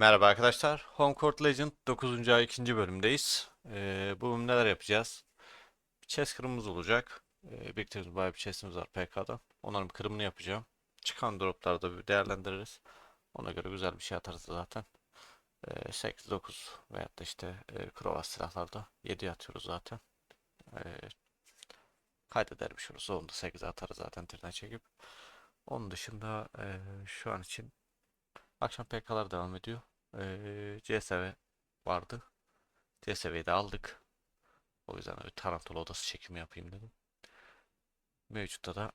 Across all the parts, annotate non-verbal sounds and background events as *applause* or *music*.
Merhaba arkadaşlar. Homecourt Legend 9. ay 2. bölümdeyiz. Ee, bu bölüm neler yapacağız? Bir chest kırımımız olacak. Ee, biriktirdiğimiz bayağı bir chestimiz var PK'da. Onların bir kırımını yapacağım. Çıkan dropları bir değerlendiririz. Ona göre güzel bir şey atarız zaten. Ee, 8, 9 veyahut da işte e, silahlarda 7 atıyoruz zaten. Ee, kaydeder bir şey olursa onu da 8'e atarız zaten trine çekip. Onun dışında e, şu an için akşam PK'lar devam ediyor. Ee, CSV vardı. CSV'yi de aldık. O yüzden bir tarantula odası çekimi yapayım dedim. Mevcutta da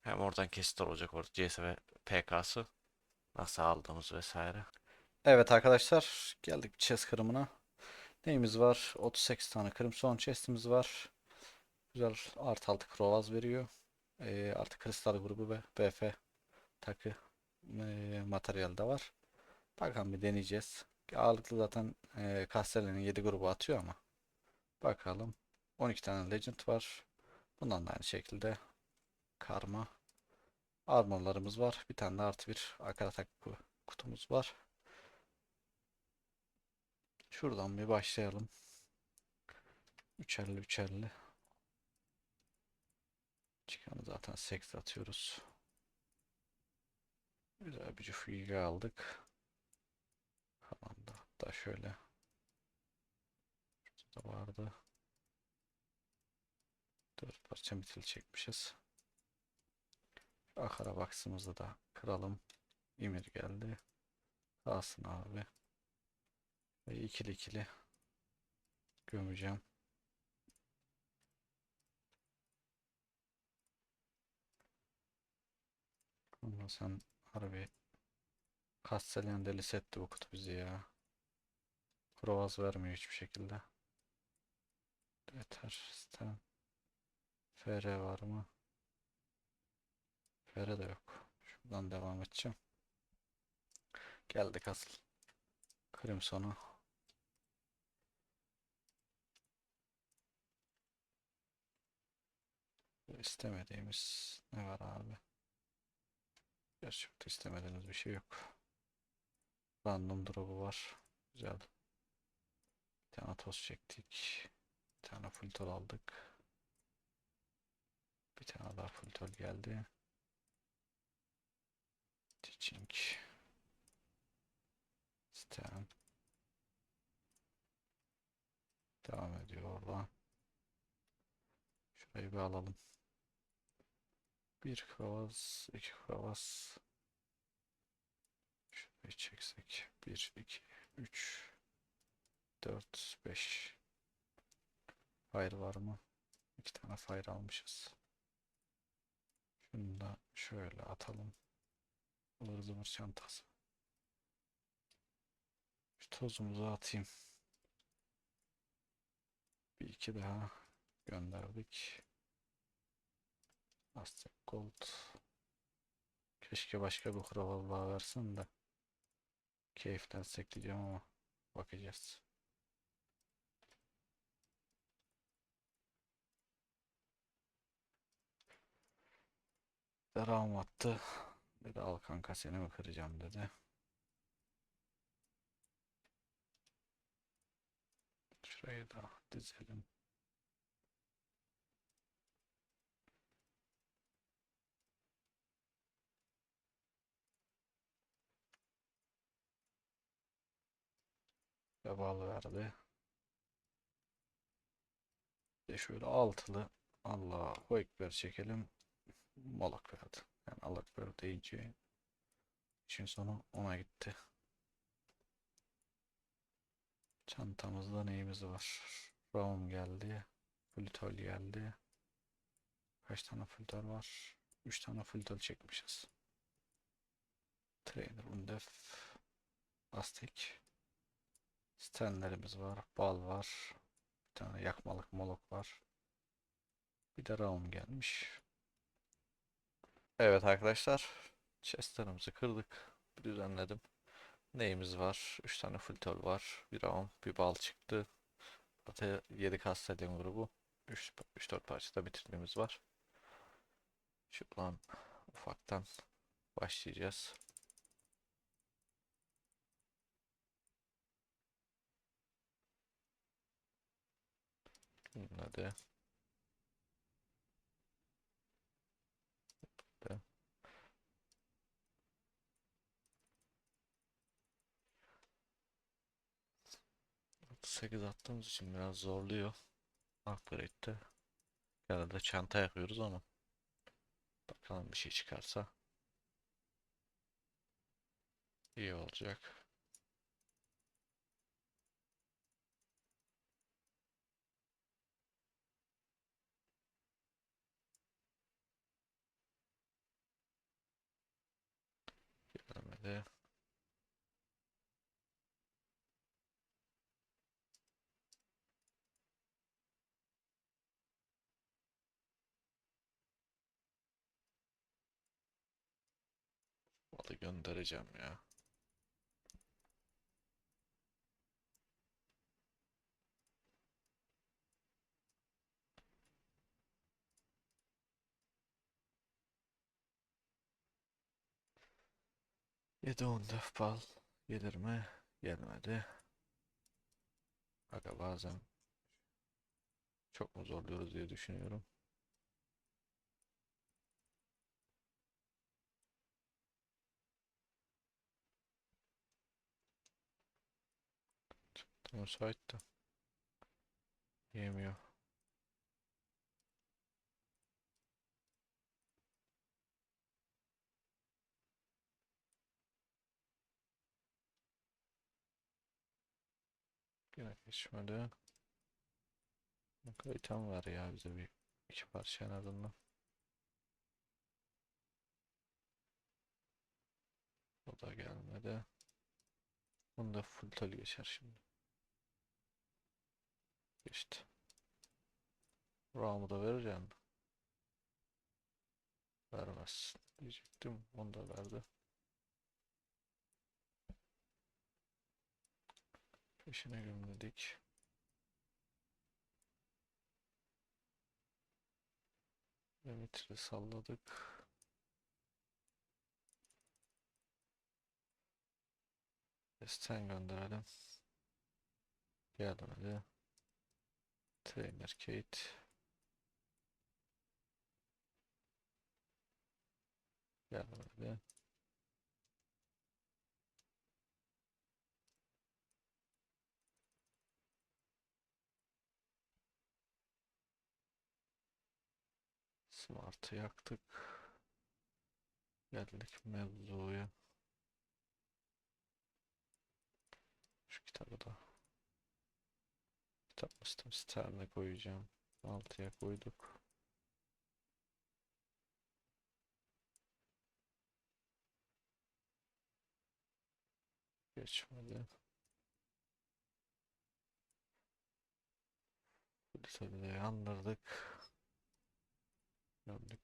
hem oradan kesitler olacak orada CSV PK'sı nasıl aldığımız vesaire. Evet arkadaşlar geldik bir chest kırımına. Neyimiz var? 38 tane kırım son chestimiz var. Güzel artı altı krovaz veriyor. Ee, artı kristal grubu ve BF takı e, materyal de var. Bakalım bir deneyeceğiz. Ağırlıklı zaten e, Castelli'nin 7 grubu atıyor ama. Bakalım. 12 tane Legend var. Bundan da aynı şekilde karma. Armorlarımız var. Bir tane de artı bir akaratak kutumuz var. Şuradan bir başlayalım. Üçerli üçerli. Çıkanı zaten 8 atıyoruz. Güzel bir cüflüğü aldık. Tamam da hatta şöyle. Şurada vardı. Dört parça mitil çekmişiz. Şu Akara baksımızı da kıralım. İmir geldi. Kalsın abi. Ve ikili ikili gömeceğim. Ama sen harbi Castellan delisi etti bu kutu bizi ya. Provaz vermiyor hiçbir şekilde. Yeter. Stem. FR var mı? FR de yok. Şuradan devam edeceğim. Geldik asıl. Crimson'a. İstemediğimiz ne var abi? Gerçi çok da istemediğimiz bir şey yok. Random drop'u var. Güzel. Bir tane toz çektik. Bir tane full aldık. Bir tane daha full geldi. Teaching. Stem. Devam ediyor orada. Şurayı bir alalım. Bir kavas, iki kavas. 5 çeksek 1 2 3 4 5 Hayır var mı? İki tane fire almışız. Şunu da şöyle atalım. Olur zımır çantası. Şu tozumuzu atayım. Bir iki daha gönderdik. Aztec Gold. Keşke başka bir kravallığa versin de. Keyiften diyeceğim ama bakacağız. Deram attı. Dedi al kanka seni mi kıracağım dedi. Şurayı da dizelim. Ve bal verdi. De şöyle altılı Allahu Ekber çekelim. Malak verdi. Yani Allah Ekber deyince işin sonu ona gitti. Çantamızda neyimiz var? Raum geldi. Flütol geldi. Kaç tane flütol var? 3 tane flütol çekmişiz. Trainer Undef. Aztek. Stenlerimiz var. Bal var. Bir tane yakmalık molok var. Bir de raum gelmiş. Evet arkadaşlar. Chestlerimizi kırdık. Düzenledim. Neyimiz var? 3 tane full tol var. Bir raum, bir bal çıktı. Zaten 7 kastellium grubu. 3-4 parçada bitirdiğimiz var. Şuradan ufaktan başlayacağız. Hadi. Be. Sekiz attığımız için biraz zorluyor. Upgrade'de. Genelde çanta yakıyoruz ama. Bakalım bir şey çıkarsa. iyi olacak. Gelmedi. Malı göndereceğim ya. Yedi on def bal gelir mi? Gelmedi. Aga bazen çok mu zorluyoruz diye düşünüyorum. Müsait de. Yemiyor. Yine geçmedi. İtem var ya bize bir iki parça en azından. O da gelmedi. Bunda full tel geçer şimdi. Geçti. Ramı da vereceğim. Vermez diyecektim. Onu da verdi. Peşine gömledik. Limitri salladık. Destan gönderelim. Gelmedi. Trainer Kate. Gelmedi. Smart'ı yaktık. Geldik mevzuya. Şu kitabı da kitap mıstım sterne koyacağım. Altıya koyduk. Geçmedi. Liseyi de yandırdık. Gömdük gitti.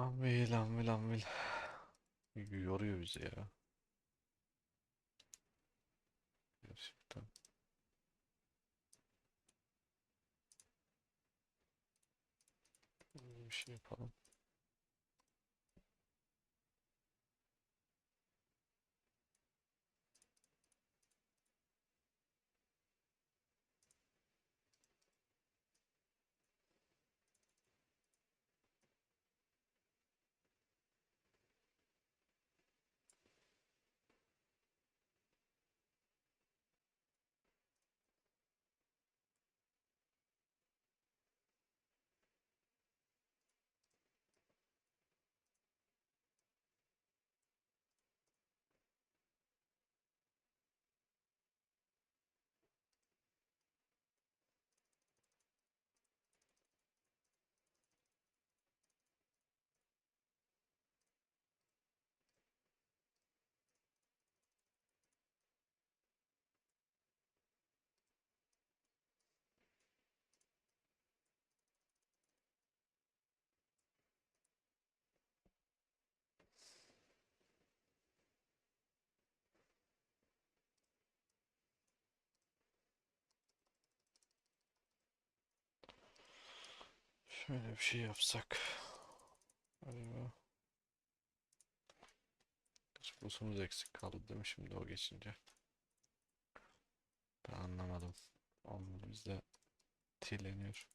Ambil ambil ambil. Yoruyor bizi ya. Gerçekten. Bir şey yapalım. Şöyle bir şey yapsak. Acaba. Busumuz eksik kaldı değil mi şimdi o geçince? Ben anlamadım. Onun bizde tileniyor.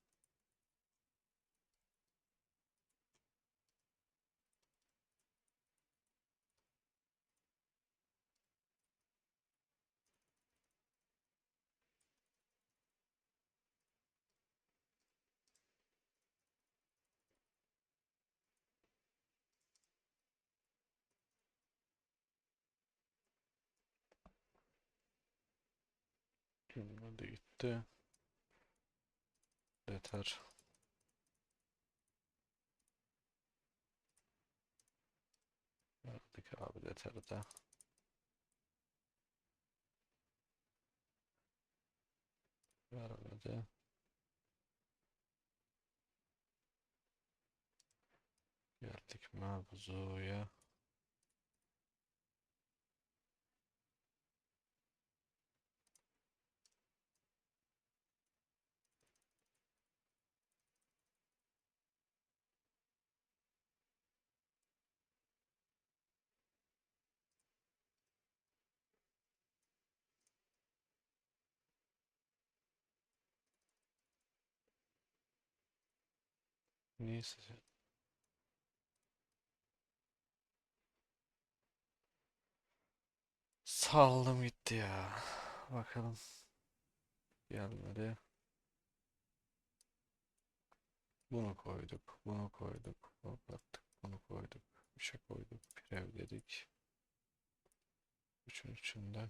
Bunlar da gitti. Yeter. Verdik abi yeter de. Vermedi. Geldik mevzuya. Neyse. Saldım gitti ya. Bakalım. Gelmedi. Bunu koyduk. Bunu koyduk. Bunu attık. Bunu koyduk. Üçe koyduk. Pirev dedik. Üçün üçünde.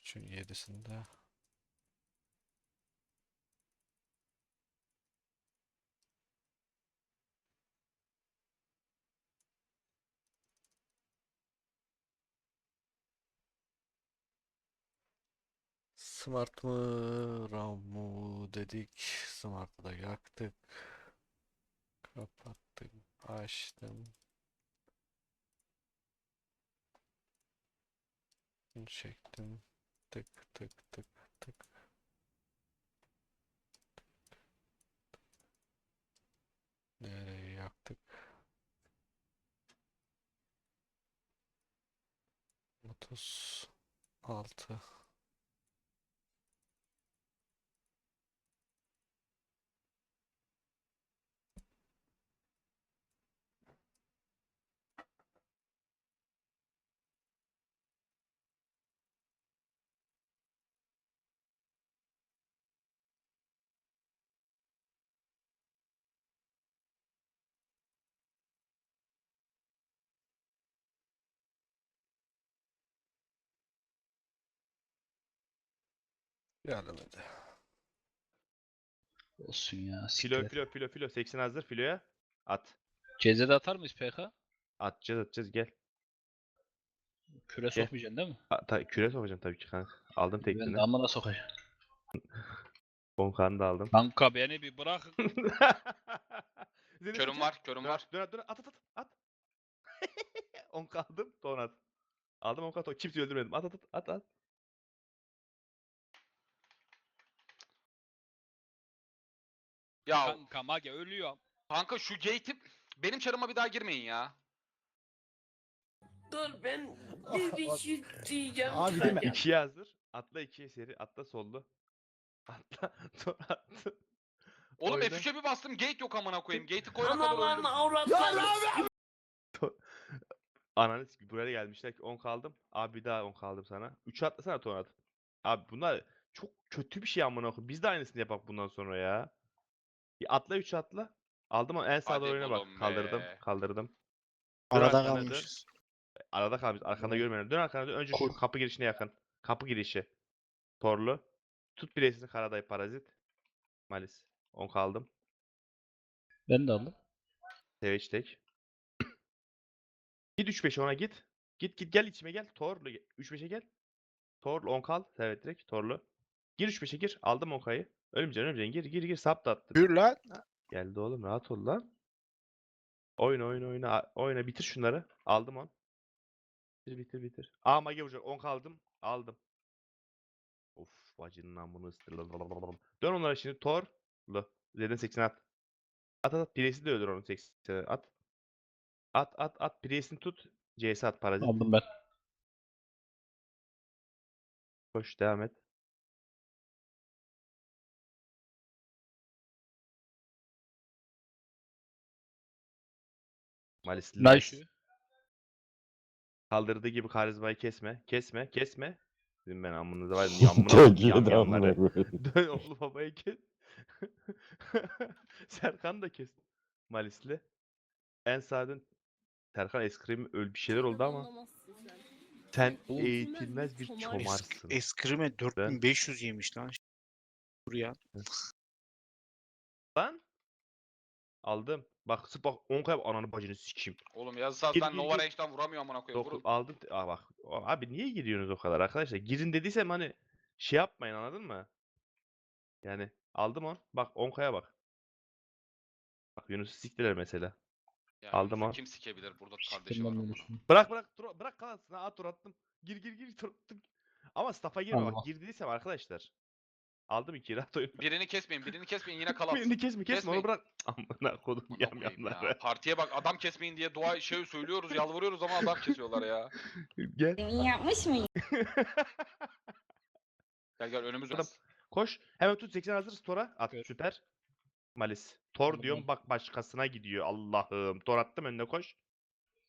Üçün yedisinde. Smart mı, RAM mı dedik. Smart'ı da yaktık. Kapattım, açtım. Çektim. Tık tık tık tık. Nereye yaktık? Otuz altı. Gelmedi. Olsun ya. Filo filo filo filo 80 hazır filoya. At. Cezede atar mıyız PK? Atacağız atacağız gel. Küre Gel. sokmayacaksın değil mi? A, ta, küre sokacağım tabii ki kanka. Aldım Ben tekniğini. de amına sokacağım. *laughs* Bonkanı da aldım. Kanka beni bir bırakın. *laughs* Üzerine Körüm var, körüm Dön, var. Dön dön at at at at. *laughs* Onka aldım ton at. Aldım onka ton. Kimseyi öldürmedim. At at at at at. Ya Kanka mage ölüyorum. kanka şu gate'i benim çarıma bir daha girmeyin ya. Dur ben bir *laughs* şey diyeceğim. Abi sadece. deme. İkiye hazır. Atla ikiye seri. Atla sollu. *laughs* Atla. Ton attı. Oğlum Oyna. F3'e bir bastım gate yok amına koyayım. Gate'i koyana kadar Analarını öldüm. Ananı sikeyim buraya gelmişler ki 10 kaldım. Abi bir daha 10 kaldım sana. 3 atlasana Tonat. Abi bunlar çok kötü bir şey amına koyayım. Biz de aynısını yapak bundan sonra ya. Bir atla 3 atla. Aldım ama en sağda Hadi oyuna bak. oğlum Kaldırdım. be. Kaldırdım. Dön Arada arkana dön. kalmışız. Arada kalmış. Arkanda görmüyorum. Dön arkana dön. Önce şu kapı girişine yakın. Kapı girişi. Torlu. Tut bileysini Karaday Parazit. Malis. 10 kaldım. Ben de aldım. Seveç tek. Git 3-5'e ona git. Git git gel içime gel. Torlu. 3-5'e gel. Torlu 10 kal. Evet direkt Torlu. Gir 3-5'e gir. Aldım 10 Ölmeyeceksin ölmeyeceksin. Gir gir gir. Sap da attım. Buyur lan. Geldi oğlum rahat ol lan. Oyna oyna oyna. Oyna bitir şunları. Aldım 10. Bitir bitir bitir. Aa mage vuracak. 10 kaldım. Aldım. Of bacının amını ıstırladım. Dön onlara şimdi. Torlu. Z'den 80 at. At at at. Priest'i de öldür onu 80 at. At at at. Priest'ini tut. CS at parazit. Aldım ben. Koş devam et. Malisli. Nice. Kaldırdığı gibi karizmayı kesme. Kesme. Kesme. Dedim ben amınıza var. ya, *laughs* Amına koyayım Çocuğu da yamyamları. amına koyayım. *laughs* Dön oğlu babayı kes. *laughs* Serkan da kes. Malisli. En sağdan Serkan eskrim öl bir şeyler oldu ama sen eğitilmez bir çomar. çomarsın. Eskrime 4500 yemiş lan. Buraya. Lan aldım. Bak sık bak 10 kayıp ananı bacını sikeyim. Oğlum Gir, ben gir, Nova. Range'den vuramıyor amına koyayım. Vurun. aldım. te- Aa bak. Abi niye giriyorsunuz o kadar arkadaşlar? Girin dediysem hani şey yapmayın anladın mı? Yani aldım on. Bak 10 kaya bak. Bak Yunus'u siktiler mesela. Yani aldım ha. Kim sikebilir burada Siktim kardeşi var amına. Bırak bırak tur, bırak kalasın. Ha tur attım. Gir gir gir tur attım. Ama staff'a girme Allah. bak. Gir dediysem arkadaşlar. Aldım iki rahat oyun. Birini kesmeyin, birini kesmeyin yine *laughs* kalatsın. Birini kesme kesme Kesmeyin. onu bırak. *laughs* Amına kodum koyayım yamlar. ya. Partiye bak adam kesmeyin diye dua şey söylüyoruz, yalvarıyoruz ama adam kesiyorlar ya. *laughs* Gel. Yapmış mıyım? Gel gel önümüz Adam-. Koş. Hemen tut 80 hazır Tora. At Evet. süper. Malis. Tor Tamam. diyorum bak başkasına gidiyor. Allah'ım. Tor attım önüne koş.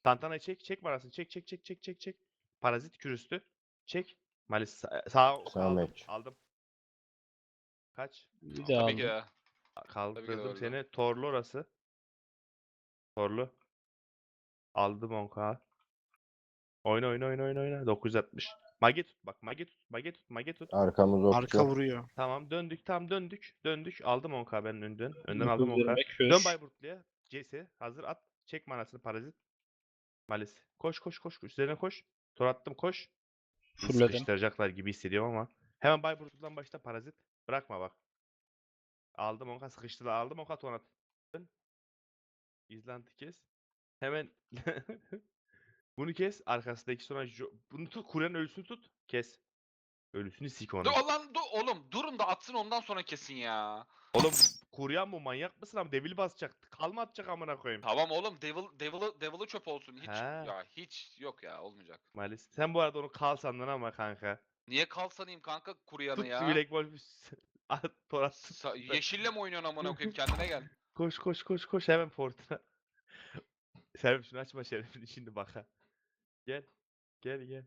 Tantana çek. Çek parasını. Çek çek çek çek çek çek. Parazit kürüstü. Çek. Malis sa- sağ ok Sağ aldım. meç. Aldım. Kaç? Bir de Tabii ki ya. Kaldırdım öyle. seni. Torlu orası. Torlu. Aldım 10k. Oyna oyna oyna oyna oyna. 960. Mage tut bak. Mage tut. Mage tut. Mage tut. Arkamız okçu. Arka vuruyor. Tamam döndük. Tam döndük. Döndük. Aldım 10k ben önden. Önden 920 aldım 10k. kür. Dön Bayburtlu'ya. CS. Hazır at. Çek manasını parazit. Malis. Koş koş koş. koş. Üzerine koş. Tor attım koş. Fulledim. Sıkıştıracaklar gibi hissediyorum ama. Hemen Bayburtlu'dan başla parazit. Bırakma bak. Aldım 10k sıkıştılar. Aldım 10k tor at. Dön. İzlantı kes. Hemen *laughs* bunu kes. Arkasındaki sonra bunu tut. Kuren ölüsünü tut. Kes. Ölüsünü sik onu. Dur lan dur oğlum durun da atsın ondan sonra kesin ya. Oğlum kuryan bu manyak mısın ama devil basacak. Kalma atacak amına koyayım. Tamam oğlum Devil Devil'ı Devil'ı çöp olsun. Hiç He. ya hiç yok ya olmayacak. Maalesef. Sen bu arada onu kal sandın ama kanka. Niye kal sanayım kanka kuryanı Tut ya? Black Wolf'ü. *laughs* At Torat. Sa- yeşille mi oynuyorsun amına koyayım kendine gel. *laughs* Koş koş koş koş hemen portuna. *laughs* Şerif şunu açma Şerif'in şimdi bak ha. Gel. Gel gel.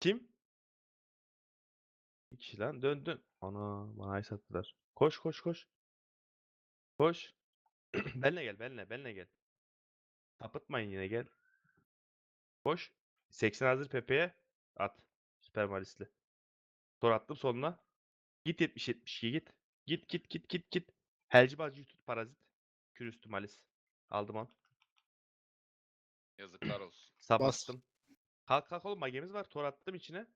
Kim? Bir kişi lan dön dön. Ana bana ay sattılar. Koş koş koş. Koş. *clears throat* benle gel benle benle gel. Tapıtmayın yine gel. Koş. 80 hazır Pepe'ye at. Süper Malisli. Tor attım sonuna. Git 70 72 git. Git git git git git. Helci bacıyı tut parazit. Kürüstü Malis. Aldım on. Yazıklar olsun. *clears throat* Sap Bas. attım. Kalk kalk oğlum magemiz var. Tor attım içine.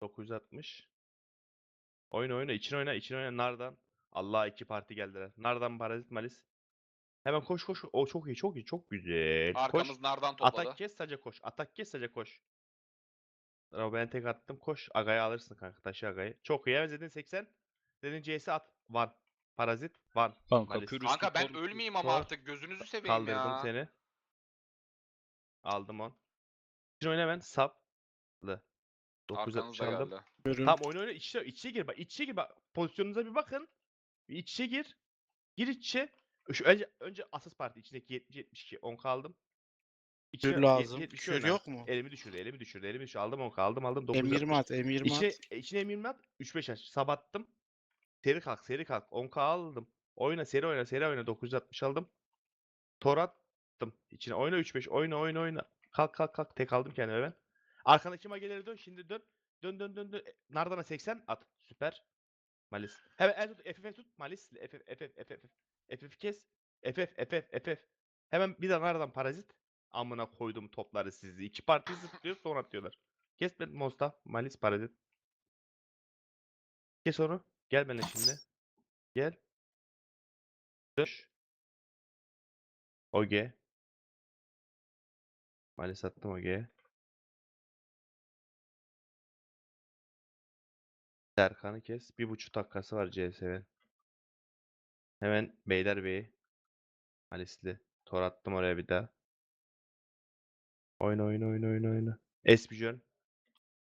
960. Oyna oyna içine oyna içine oyna Nardan. Allah iki parti geldiler. Nardan parazit Malis. Hemen koş koş. O çok iyi çok iyi çok güzel. Koş. Arkamız nardan topladı. Atak kes sadece koş. Atak kes sadece koş. Ben tek attım koş. Agay'ı alırsın kanka taşı Agay'ı. Çok iyi. Evet Zedin 80. Zedin CS at. Van. Parazit. Van. Kanka Kanka ben ölmeyeyim ama artık gözünüzü seveyim Kaldırdım ya. seni. Aldım on. Şimdi oyna hemen saplı. 960 Arkanızda aldım. geldi. Görün. Tamam oyna oyna iç içe, iç içe gir bak. İç içe gir bak. Pozisyonunuza bir bakın. Bir iç içe gir. Gir iç içe. Şu önce önce Asas Parti içindeki 70 72 10 kaldım. Ye- lazım. 70 Kür yok mu? Elimi düşürdü, elimi düşürdü, elimi düşürdü. Aldım 10 aldım, aldım 9 M20 at, M20 İçine, at. içine M20 at. 3-5 aç. Sabattım. Seri kalk, seri kalk. 10k aldım. Oyna, seri oyna, seri oyna. 960 aldım. Tor attım. İçine oyna 3-5. Oyna, oyna, oyna. Kalk, kalk, kalk. Tek aldım kendime ben. Arkandaki mageleri dön. Şimdi dön. Dön, dön, dön, dön. E, Nardana 80 at. Süper. Malis. Hemen el tut. FF tut. Malis. FF, FF, FF. FF kes. FF, FF, FF. Hemen bir de Nardan parazit. Amına koydum topları sizi. İki parti zıplıyor sonra atıyorlar. Kes ben Mosta. Malis parazit. Kes onu. Gel benimle şimdi. Gel. Döş. Oge. Malis attım Oge'ye. Serkan'ı kes. Bir buçuk dakikası var CS'nin. Hemen Beylerbeyi. Malisli. Tor attım oraya bir daha. Oyna oyna oyna oyna oyna. Esbjörn.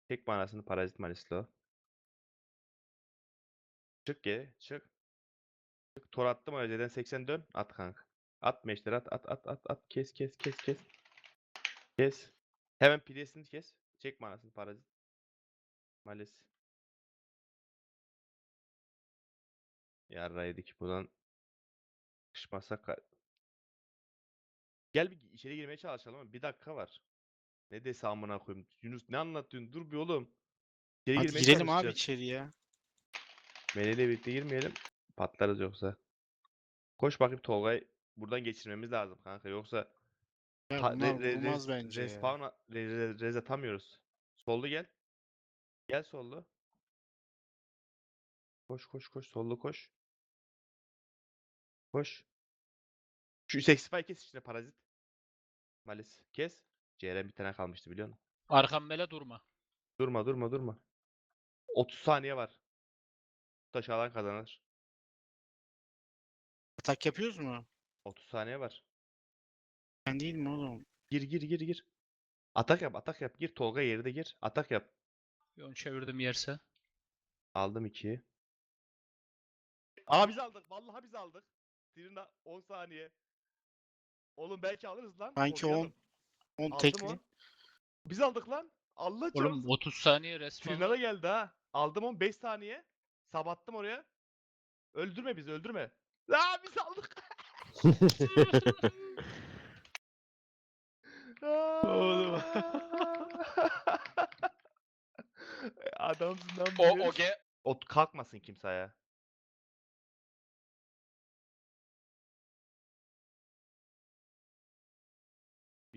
Tek manasını parazit Malisli o. Çık geri. Çık. Çık. Tor attım. Z'den 80 dön. At kanka. At meşleri at at at at at. Kes kes kes kes. Kes. Hemen pidesini kes. Çek manasını parazit. Malis. Yarra yedik buradan. Kışmasak Gel bir içeri girmeye çalışalım ama bir dakika var. Ne dese amına koyayım. Yunus ne anlatıyorsun? Dur bir oğlum. İçeri Hadi girmeye girelim abi çalışacağız. içeri ya. Meleğiyle birlikte girmeyelim. Patlarız yoksa. Koş bakayım Tolga'yı buradan geçirmemiz lazım kanka. Yoksa Ya ta- bunlar re- re- res- bence ya. respawn a- re- re- rez atamıyoruz. Sollu gel. Gel sollu. Koş koş koş sollu koş. Koş. Şu Sexify kes içine parazit. Malis kes. CRM bir tane kalmıştı biliyor musun? Arkam bele durma. Durma durma durma. 30 saniye var. Taş alan kazanır. Atak yapıyoruz mu? 30 saniye var. Ben değil mi oğlum? Gir gir gir gir. Atak yap atak yap. Gir Tolga yerde gir. Atak yap. Onu çevirdim yerse. Aldım 2'yi. Aa biz aldık. Vallahi biz aldık. Trina 10 saniye. Oğlum belki alırız lan. Sanki Okuyalım. 10 10 Aldım tekli. on. Biz aldık lan. Allah Oğlum çarpsın. 30 saniye resmen. Da geldi ha. Aldım 10 5 saniye. Sabattım oraya. Öldürme bizi öldürme. Aa biz aldık. Oğlum. *laughs* Adamsın lan O herif. Oge Ot kalkmasın kimse ya.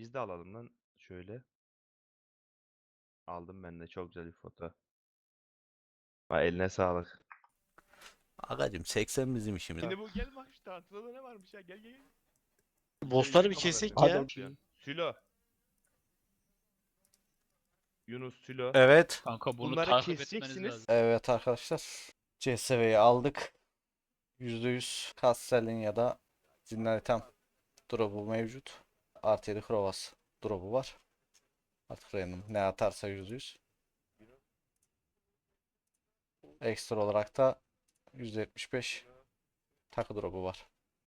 Biz de alalım lan şöyle. Aldım ben de çok güzel bir foto. Vay eline sağlık. Agacım 80 bizim işimiz. Şimdi bu gel bak şu tanrıda ne varmış ya gel gel. gel. Bossları bir kesek ya. Sülo. Yunus Sülo. Evet. Kanka bunu Bunları takip etmeniz keseceksiniz. lazım. Evet arkadaşlar. CSV'yi aldık. %100 Kastel'in ya da Zinaritem drop'u mevcut. Artı 7 Krovas drop'u var. Artık random ne atarsa %100. Ekstra olarak da %75 takı drop'u var.